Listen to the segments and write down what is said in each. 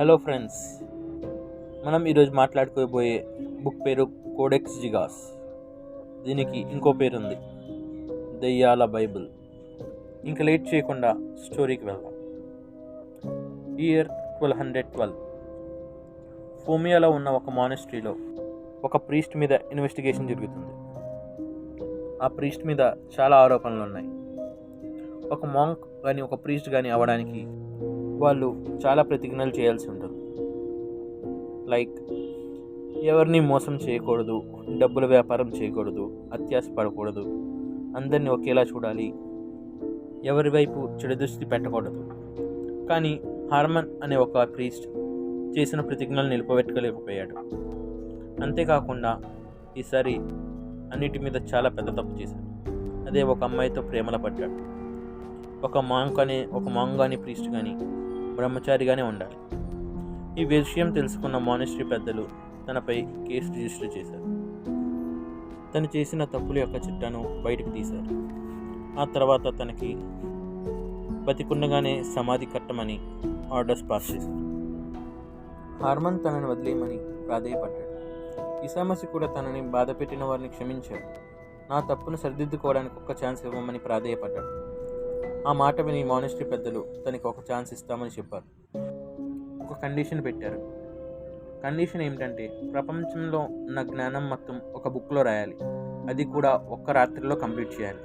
Hello friends మనం ఈరోజు మాట్లాడుకోబోయే book పేరు కోడెక్స్ జిగాస్ దీనికి ఇంకో పేరు ఉంది దెయ్యాల బైబిల్. ఇంకా లేట్ చేయకుండా స్టోరీకి వెళ్దాం. ఇయర్ ట్వెల్వ్ హండ్రెడ్ ట్వెల్వ్ ఫోమియాలో ఉన్న ఒక మానిస్ట్రీలో ఒక ప్రీస్ట్ మీద ఇన్వెస్టిగేషన్ జరుగుతుంది. ఆ ప్రీస్ట్ మీద చాలా ఆరోపణలు ఉన్నాయి ఒక మాంక్ కానీ ఒక ప్రీస్ట్ కానీ అవ్వడానికి వాళ్ళు చాలా ప్రతిజ్ఞలు చేయాల్సి ఉంటుంది. లైక్ ఎవరిని మోసం చేయకూడదు డబ్బుల వ్యాపారం చేయకూడదు అత్యాశ పడకూడదు అందరినీ ఒకేలా చూడాలి ఎవరి వైపు చెడు దృష్టి పెట్టకూడదు. కానీ హార్మన్ అనే ఒక ప్రీస్ట్ చేసిన ప్రతిజ్ఞలు నిలుపబెట్టుకోలేకపోయాడు అంతేకాకుండా ఈసారి అన్నిటి మీద చాలా పెద్ద తప్పు చేశాడు. అదే ఒక అమ్మాయితో ప్రేమలో పడ్డాడు. ఒక మాంగ్ అనే ఒక మాంగ్ కానీ ప్రీస్ట్ కానీ బ్రహ్మచారిగానే ఉండాలి. ఈ విషయం తెలుసుకున్న మానిస్ట్రీ పెద్దలు తనపై కేసు రిజిస్టర్ చేశారు. తను చేసిన తప్పుల యొక్క చిట్టాను బయటకు తీశారు. ఆ తర్వాత తనకి బతికుండగానే సమాధి కట్టమని ఆర్డర్స్ పాస్ చేశారు. హార్మన్ తనని వదిలేయమని ప్రాధేయపడ్డాడు. ఈసామసి కూడా తనని బాధపెట్టిన వారిని క్షమించాడు. నా తప్పును సరిదిద్దుకోవడానికి ఒక్క ఛాన్స్ ఇవ్వమని ప్రాధేయపడ్డాడు. ఆ మాట విని మానిస్ట్రీ పెద్దలు తనకి ఒక ఛాన్స్ ఇస్తామని చెప్పారు. ఒక కండిషన్ పెట్టారు. కండిషన్ ఏమిటంటే ప్రపంచంలో ఉన్న జ్ఞానం మొత్తం ఒక బుక్లో రాయాలి. అది కూడా ఒక్క రాత్రిలో కంప్లీట్ చేయాలి.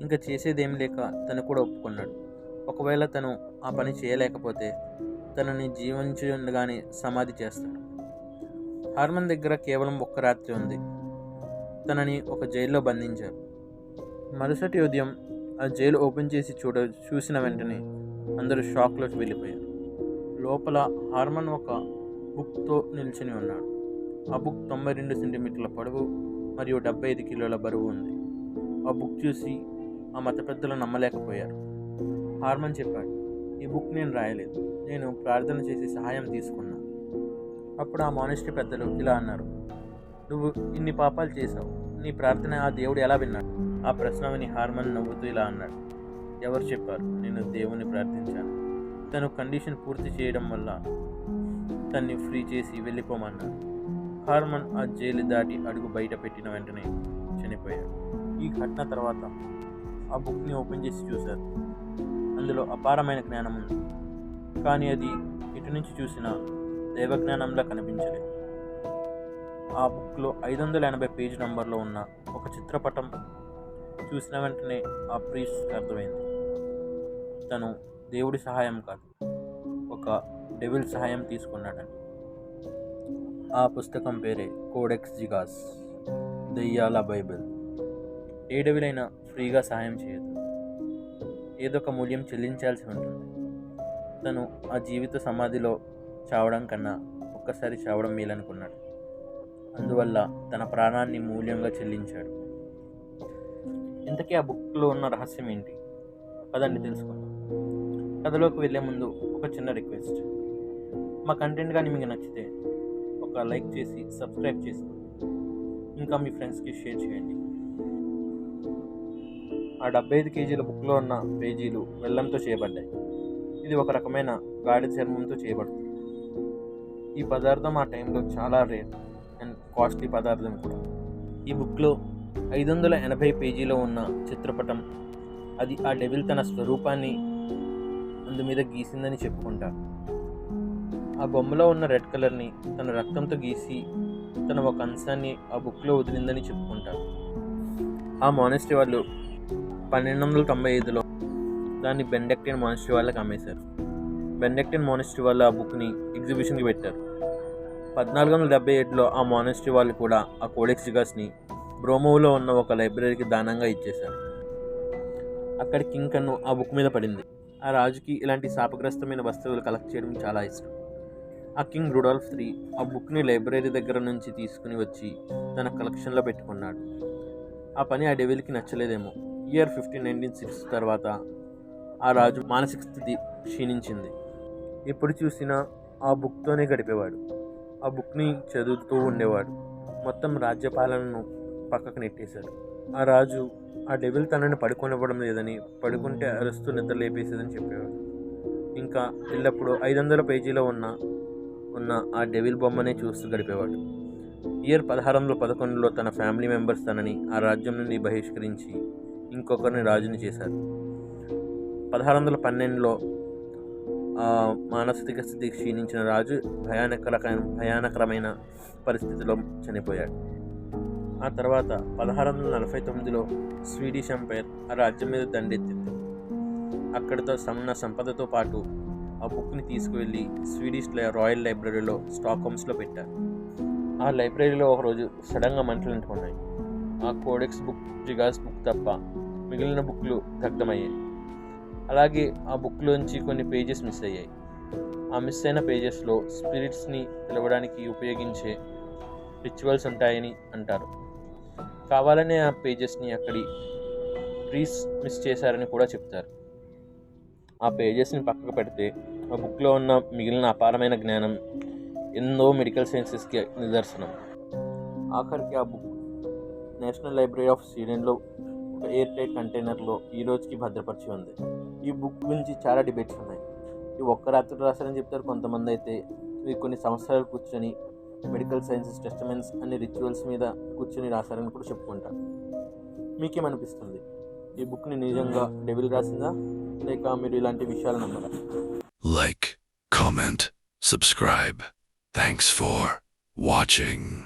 ఇంకా చేసేదేం లేక తను కూడా ఒప్పుకున్నాడు. ఒకవేళ తను ఆ పని చేయలేకపోతే తనని జీవించగానే సమాధి చేస్తాడు హార్మన్ దగ్గర కేవలం ఒక్క రాత్రి ఉంది. తనని ఒక జైల్లో బంధించారు. మరుసటి ఉదయం ఆ జైలు ఓపెన్ చేసి చూడ చూసిన వెంటనే అందరూ షాక్లోకి వెళ్ళిపోయారు. లోపల హార్మన్ ఒక బుక్తో నిల్చుని ఉన్నాడు. ఆ బుక్ తొంభై రెండు సెంటీమీటర్ల పొడవు మరియు డెబ్బై ఐదు కిలోల బరువు ఉంది. ఆ బుక్ చూసి ఆ మత పెద్దలు నమ్మలేకపోయారు. హార్మన్ చెప్పాడు ఈ బుక్ నేను రాయలేదు. నేను ప్రార్థన చేసి సహాయం తీసుకున్నా. అప్పుడు ఆ మానిస్ట్రీ పెద్దలు ఇలా అన్నారు నువ్వు ఇన్ని పాపాలు చేశావు. నీ ప్రార్థన ఆ దేవుడు ఎలా విన్నాడు? ఆ ప్రశ్న విని హార్మన్ నవ్వుతూ ఇలా అన్నాడు. ఎవరు చెప్పారు? నేను దేవుని ప్రార్థించాను. తను కండిషన్ పూర్తి చేయడం వల్ల తన్ని ఫ్రీ చేసి వెళ్ళిపోమన్నాడు. హార్మన్ ఆ జైలు దాటి అడుగు బయట పెట్టిన వెంటనే చనిపోయాడు. ఈ ఘటన తర్వాత ఆ బుక్ని ఓపెన్ చేసి చూశారు. అందులో అపారమైన జ్ఞానం ఉంది. కానీ అది ఇటు నుంచి చూసిన దైవజ్ఞానంలా కనిపించలేదు. ఆ బుక్లో ఐదు వందల ఎనభై పేజ్ నంబర్లో ఉన్న ఒక చిత్రపటం చూసిన వెంటనే ఆ ప్రీస్ట్కి అర్థమైంది. తను దేవుడి సహాయం కాదు ఒక డెవిల్ సహాయం తీసుకున్నాడని. ఆ పుస్తకం పేరే కోడెక్స్ జిగాస్ దెయ్యాల బైబిల్. ఏ డెవిల్ అయినా ఫ్రీగా సహాయం చేయదు. ఏదో ఒక మూల్యం చెల్లించాల్సి ఉంటుంది. తను ఆ జీవిత సమాధిలో చావడం కన్నా ఒక్కసారి చావడం మేలనుకున్నాడు. అందువల్ల తన ప్రాణాన్ని మూల్యంగా చెల్లించాడు. ఇంతకీ ఆ బుక్లో ఉన్న రహస్యం ఏంటి? పదండి తెలుసుకుందాం. కథలోకి వెళ్ళే ముందు ఒక చిన్న రిక్వెస్ట్. మా కంటెంట్ కానీ మీకు నచ్చితే ఒక లైక్ చేసి సబ్స్క్రైబ్ చేసుకోండి. ఇంకా మీ ఫ్రెండ్స్కి షేర్ చేయండి. ఆ డెబ్బై ఐదు కేజీల బుక్లో ఉన్న పేజీలు వెల్లంతో చేయబడ్డాయి. ఇది ఒక రకమైన గాడి చర్మంతో చేయబడుతుంది. ఈ పదార్థం ఆ టైంలో చాలా రేర్ అండ్ కాస్ట్లీ పదార్థం కూడా. ఈ బుక్లో ఐదు వందల ఎనభై పేజీలో ఉన్న చిత్రపటం. అది ఆ డెవిల్ తన స్వరూపాన్ని అందు మీద గీసిందని చెప్పుకుంటారు ఆ బొమ్మలో ఉన్న రెడ్ కలర్ని తన రక్తంతో గీసి తన ఒక అంశాన్ని ఆ బుక్లో వదిలిందని చెప్పుకుంటారు ఆ మానెస్ట్రీ వాళ్ళు పన్నెండు వందల తొంభై ఐదులో దాన్ని బెండెక్టిన్ మానెస్ట్రీ వాళ్ళకి అమ్మేశారు. బెండెక్టిన్ మానెస్ట్రీ వాళ్ళు ఆ బుక్ని ఎగ్జిబిషన్కి పెట్టారు. పద్నాలుగు వందల డెబ్బై ఏడులో ఆ మానెస్ట్రీ వాళ్ళు కూడా ఆ కోడెక్స్ జిగాస్ని బ్రోమోలో ఉన్న ఒక లైబ్రరీకి దానంగా ఇచ్చేశాడు అక్కడ కింగ్ కన్ను ఆ బుక్ మీద పడింది. ఆ రాజుకి ఇలాంటి శాపగ్రస్తమైన వస్తువులు కలెక్ట్ చేయడం చాలా ఇష్టం. ఆ కింగ్ రుడాల్ఫ్ త్రీ ఆ బుక్ని లైబ్రరీ దగ్గర నుంచి తీసుకుని వచ్చి తన కలెక్షన్లో పెట్టుకున్నాడు. ఆ పని ఆ డెవిల్కి నచ్చలేదేమో. ఇయర్ ఫిఫ్టీన్ నైన్టీన్ సిక్స్ తర్వాత ఆ రాజు మానసిక స్థితి క్షీణించింది. ఎప్పుడు చూసినా ఆ బుక్తోనే గడిపేవాడు. ఆ బుక్ని చదువుతూ ఉండేవాడు. మొత్తం రాజ్యపాలనను పక్కకు నెట్టేశాడు. ఆ రాజు ఆ డెవిల్ తనని పడుకొనివ్వడం లేదని పడుకుంటే అరుస్తూ నిద్ర లేపేసేదని చెప్పేవాడు. ఇంకా ఎల్లప్పుడూ ఐదు వందల పేజీలో ఉన్న ఉన్న ఆ డెవిల్ బొమ్మనే చూస్తూ గడిపేవాడు. ఇయర్ పదహారు వందల పదకొండులో తన ఫ్యామిలీ మెంబర్స్ తనని ఆ రాజ్యం నుండి బహిష్కరించి ఇంకొకరిని రాజుని చేశారు. పదహారు వందల పన్నెండులో ఆ మానసిక స్థితి క్షీణించిన రాజు భయానకర భయానకరమైన పరిస్థితిలో చనిపోయాడు. ఆ తర్వాత పదహారు వందల నలభై తొమ్మిదిలో స్వీడిష్ ఎంపైర్ ఆ రాజ్యం మీద దండెత్తింది. అక్కడితో సన్న సంపదతో పాటు ఆ బుక్ని తీసుకువెళ్ళి స్వీడిష్ లై- రాయల్ లైబ్రరీలో స్టాక్ హోమ్స్లో పెట్టారు. ఆ లైబ్రరీలో ఒకరోజు సడన్గా మంటలు అంటుకున్నాయి ఆ కోడెక్స్ బుక్ జిగాస్ బుక్ తప్ప మిగిలిన బుక్లు దగ్ధమయ్యాయి. అలాగే ఆ బుక్లోంచి కొన్ని పేజెస్ మిస్ అయ్యాయి. ఆ మిస్ అయిన పేజెస్లో స్పిరిట్స్ని పిలవడానికి ఉపయోగించే రిచువల్స్ ఉంటాయని అంటారు. కావాలనే ఆ పేజెస్ని అక్కడి ప్రీస్ మిస్ చేశారని కూడా చెప్తారు. ఆ పేజెస్ని పక్కకు పెడితే ఆ బుక్లో ఉన్న మిగిలిన అపారమైన జ్ఞానం ఎన్నో మెడికల్ సైన్సెస్కి నిదర్శనం. ఆఖరికి ఆ బుక్ నేషనల్ లైబ్రరీ ఆఫ్ స్వీడన్లో ఒక ఎయిర్ టైట్ కంటైనర్లో ఈ రోజుకి భద్రపరిచి ఉంది. ఈ బుక్ గురించి చాలా డిబేట్స్ ఉన్నాయి. ఇవి ఒక్క రాత్రి రాశారని చెప్తారు కొంతమంది అయితే ఇవి కొన్ని సంవత్సరాలు కూర్చొని మెడికల్ సైన్సెస్ టెస్టమెంట్స్ అన్ని రిచువల్స్ మీద కూర్చొని రాశారని కూడా చెప్పుకుంటారు మీకేమనిపిస్తుంది? ఈ బుక్ని నిజంగా డెవిల్ రాసిందా? లేక మీరు ఇలాంటి విషయాలు నమ్మరా? Like comment subscribe thanks for watching